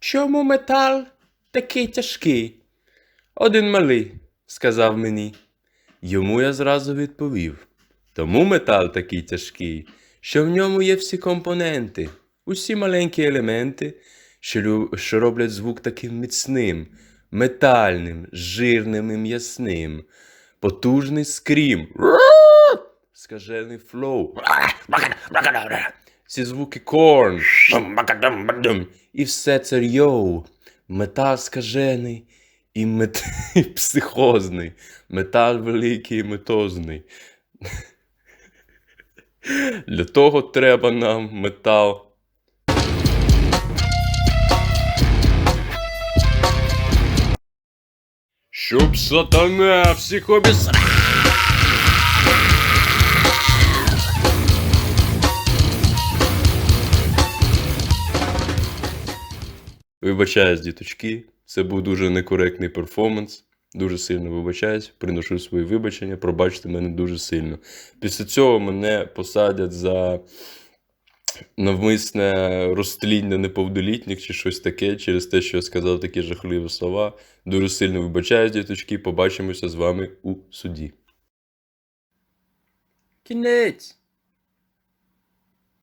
Чому метал такий тяжкий? Один малий сказав мені. Йому я зразу відповів. Тому метал такий тяжкий, що в ньому є всі компоненти, усі маленькі елементи, що, що роблять звук таким міцним, метальним, жирним і м'ясним, потужний скрім, скажений флоу, ці звуки корн, і все це йоу, метал скажений і, мет... і психозний, метал великий і метозний. Для того треба нам метал. Щоб сатана всіх обіс... Вибачаюсь, діточки. Це був дуже некоректний перформанс. Дуже сильно вибачаюсь, приношу свої вибачення, пробачте мене дуже сильно. Після цього мене посадять за навмисне розтління неповнолітніх чи щось таке, через те, що я сказав такі жахливі слова. Дуже сильно вибачаюсь, діточки. Побачимося з вами у суді. Кінець!